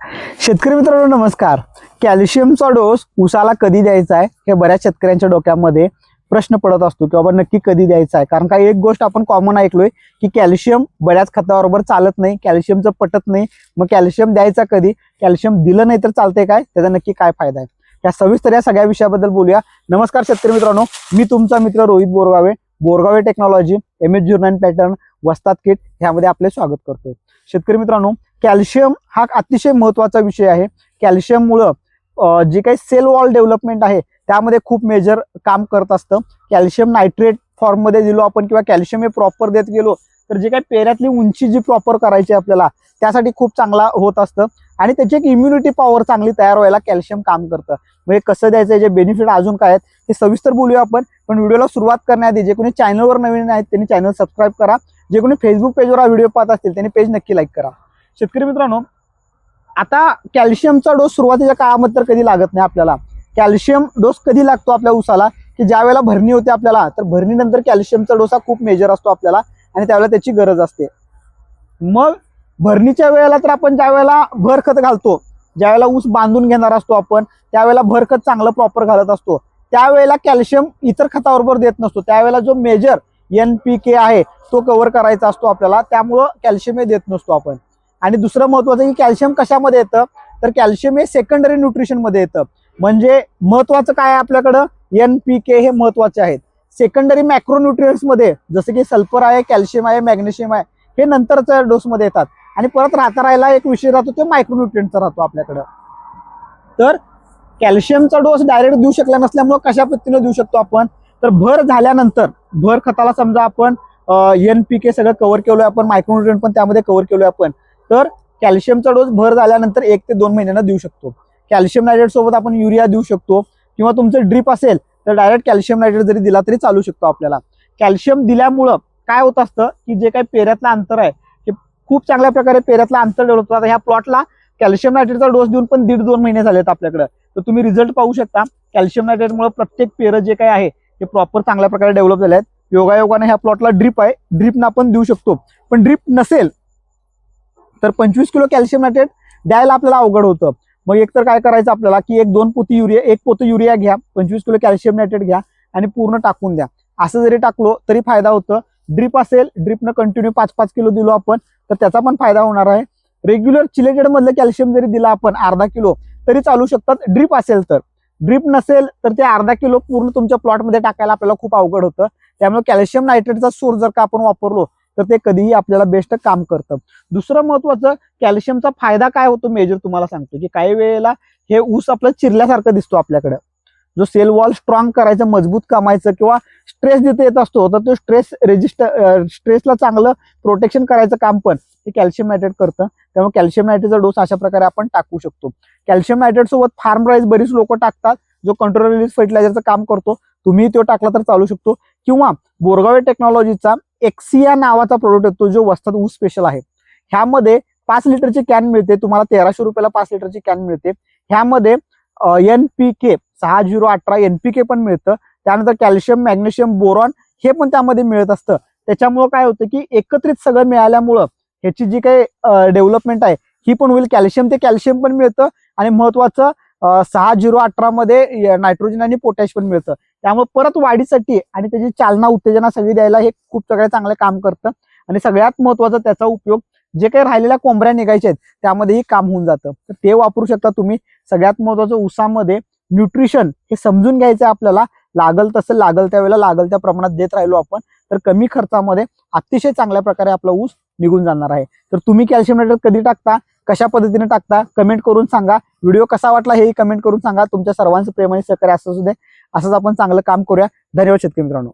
शेतकरी मित्रांनो नमस्कार. कॅल्शियमचा डोस उसाला कधी द्यायचा आहे? हे बऱ्याच शेतकऱ्यांच्या डोक्यामध्ये प्रश्न पडत असतो की बाबा नक्की कधी द्यायचा आहे? कारण का एक गोष्ट आपण कॉमन ऐकलोय की कॅल्शियम बऱ्याच खताबरोबर चालत नाही कॅल्शियमचं पटत नाही मग कॅल्शियम द्यायचा कधी? कॅल्शियम दिलं नाही तर चालतंय काय? त्याचा नक्की काय फायदा आहे? या सविस्तर या सगळ्या विषयाबद्दल बोलूया. नमस्कार शेतकरी मित्रांनो मी तुमचा मित्र Rohit Borgave Borgave technology M H जुर्नाईन pattern वस्तात किट ह्यामध्ये आपले स्वागत करतो शेतकरी मित्रांनो कॅल्शियम हा अतिशय महत्त्वाचा विषय आहे. कॅल्शियममुळं जे काही सेल वॉल डेव्हलपमेंट आहे त्यामध्ये खूप मेजर काम करत असतं. कॅल्शियम नायट्रेट फॉर्ममध्ये दिलो आपण किंवा कॅल्शियम हे प्रॉपर देत गेलो तर जे काही पेऱ्यातली उंची जी प्रॉपर करायची आहे आपल्याला त्यासाठी खूप चांगला होत असतं. आणि त्याची एक इम्युनिटी पॉवर चांगली तयार व्हायला कॅल्शियम काम करतं. म्हणजे कसं द्यायचं जे बेनिफिट अजून काय आहेत हे सविस्तर बोलूया आपण. पण व्हिडिओला सुरुवात करण्याआधी जे कोणी चॅनलवर नवीन आहेत त्यांनी चॅनल सबस्क्राईब करा. जे कोणी फेसबुक पेजवर हा व्हिडिओ पाहत असतील त्यांनी पेज नक्की लाईक करा. शेतकरी मित्रांनो आता कॅल्शियमचा डोस सुरुवातीच्या काळामध्ये तर कधी लागत नाही आपल्याला. कॅल्शियम डोस कधी लागतो आपल्या उसाला की ज्या वेळेला भरणी होते आपल्याला तर भरणीनंतर कॅल्शियमचा डोस हा खूप मेजर असतो आपल्याला आणि त्यावेळेला त्याची गरज असते. मग भरणीच्या वेळेला तर आपण ज्या वेळेला भर खत घालतो ज्या वेळेला ऊस बांधून घेणार असतो आपण त्यावेळेला भर खत चांगलं प्रॉपर घालत असतो. त्यावेळेला कॅल्शियम इतर खताबरोबर देत नसतो. त्यावेळेला जो मेजर एन पी के आहे तो कव्हर करायचा असतो आपल्याला. त्यामुळं कॅल्शियम हे देत नसतो आपण. आणि दुसरं महत्वाचं की कॅल्शियम कशामध्ये येतं? तर कॅल्शियम हे सेकंडरी न्यूट्रिशनमध्ये येतं. म्हणजे महत्वाचं काय आहे आपल्याकडं? एन पी के हे महत्त्वाचे आहेत. सेकंडरी मॅक्रोन्युट्रियन्समध्ये जसं की सल्फर आहे कॅल्शियम आहे मॅग्नेशियम आहे हे नंतरच्या डोसमध्ये येतात. आणि परत राहता राहायला एक विषय राहतो ते मायक्रोन्युट्रियनचा राहतो आपल्याकडं. तर कॅल्शियमचा डोस डायरेक्ट देऊ शकला नसल्यामुळे कशा पद्धतीने देऊ शकतो आपण? तर भर झाल्यानंतर भर खताला समजा आपण एन पी के सगळं कव्हर केलोय आपण मायक्रोन्युट्रियन पण त्यामध्ये कव्हर केलोय आपण. तर कॅल्शियमचा डोस भर झाल्यानंतर एक ते दोन महिन्यांना देऊ शकतो. कॅल्शियम नायट्रेट सोबत आपण युरिया देऊ शकतो किंवा तुमचं ड्रीप असेल तर डायरेक्ट कॅल्शियम नायट्रेट जरी दिला तरी चालू शकतो आपल्याला. कॅल्शियम दिल्यामुळं काय होत असतं की जे काही पेऱ्यातलं अंतर आहे ते खूप चांगल्या प्रकारे पेऱ्यातलं अंतर डेव्हलप होतं. आता ह्या प्लॉटला कॅल्शियम नायट्रेटचा डोस देऊन पण दीड दोन महिने झालेत आपल्याकडे. तर तुम्ही रिझल्ट पाहू शकता कॅल्शियम नायट्रेटमुळे प्रत्येक पेरं जे काही आहे ते प्रॉपर चांगल्या प्रकारे डेव्हलप झाले आहेत योगायोगाने ह्या प्लॉटला ड्रीप आहे ड्रीपनं आपण देऊ शकतो. पण ड्रीप नसेल तर पंचवीस किलो कॅल्शियम नायट्रेट द्यायला आपल्याला अवघड होतं. मग एक तर काय करायचं आपल्याला की एक दोन पोती युरिया एक पोतं युरिया घ्या पंचवीस किलो कॅल्शियम नायट्रेट घ्या आणि पूर्ण टाकून द्या. असं जरी टाकलो तरी फायदा होतं. ड्रीप असेल ड्रीपनं कंटिन्यू पाच पाच किलो दिलो आपण तर त्याचा पण फायदा होणार आहे. रेग्युलर चिलेटेडमधलं कॅल्शियम जरी दिला आपण अर्धा किलो तरी चालू शकतात. ड्रीप असेल तर. ड्रीप नसेल तर ते अर्धा किलो पूर्ण तुमच्या प्लॉटमध्ये टाकायला आपल्याला खूप अवघड होतं. त्यामुळे कॅल्शियम नायट्रेटचा सोर्स जर का आपण वापरलो तर ते कधीही आपल्याला बेस्ट काम करतं. दुसरं महत्वाचं कॅल्शियमचा फायदा काय होतो मेजर तुम्हाला सांगतो की काही वेळेला हे ऊस आपलं चिरल्यासारखं दिसतो आपल्याकडं. जो सेल वॉल स्ट्रॉंग करायचं मजबूत कमायचं किंवा स्ट्रेस जिथे येत असतो तर तो स्ट्रेस रेजिस्टर स्ट्रेसला चांगलं प्रोटेक्शन करायचं काम पण हे कॅल्शियम हायड्रेट करतं. त्यामुळे कॅल्शियम हायड्रेटचा डोस अशा प्रकारे आपण टाकू शकतो. कॅल्शियम हायड्रेट सोबत फार्म राईस बरीच लोक टाकतात जो कंट्रोल रिलीज फर्टिलायझरचं काम करतो. तुम्ही तो टाकला तर चालू शकतो. किंवा बोरगावे टेक्नॉलॉजीचा एक्सिया नावाचा प्रोडक्ट येतो जो वस्तात ऊस स्पेशल आहे. ह्यामध्ये पाच लिटरची कॅन मिळते तुम्हाला तेराशे रुपयाला पाच लिटरची कॅन मिळते. ह्यामध्ये एन पी के सहा झिरो अठरा एन पी के पण मिळतं. त्यानंतर कॅल्शियम मॅग्नेशियम बोरॉन हे पण त्यामध्ये मिळत असतं. त्याच्यामुळं काय होतं की एकत्रित सगळं मिळाल्यामुळं ह्याची जी काही डेव्हलपमेंट आहे ही पण होईल. कॅल्शियम ते कॅल्शियम पण मिळतं. आणि महत्वाचं सहा झिरो अठरा मध्ये नायट्रोजन आणि पोटॅश पण मिळतं. त्यामुळे परत वाढीसाठी आणि त्याची चालना उत्तेजना सगळी द्यायला हे खूप सगळ्या चांगलं काम करतं. आणि सगळ्यात महत्त्वाचा त्याचा उपयोग जे काही राहिलेल्या कोंबऱ्या निघायच्या आहेत त्यामध्येही काम होऊन जातं. तर ते वापरू शकता तुम्ही. सगळ्यात महत्वाचं ऊसामध्ये न्यूट्रिशन हे समजून घ्यायचं आहे आपल्याला. लागल तसं लागल त्यावेळेला लागल त्या प्रमाणात देत राहिलो आपण तर कमी खर्चामध्ये अतिशय चांगल्या प्रकारे आपला ऊस निघून जाणार आहे. तर तुम्ही कॅल्शियम नायट्रेट कधी टाकता? कशा पद्धतीने टाकता कमेंट करून सांगा. व्हिडिओ कसा वाटला हेही कमेंट करून सांगा. तुमच्या सर्वांचं प्रेम आणि सहकार्य असं सुद्धा असंच आपण चांगलं काम करूया. धन्यवाद शेतकरी मित्रांनो.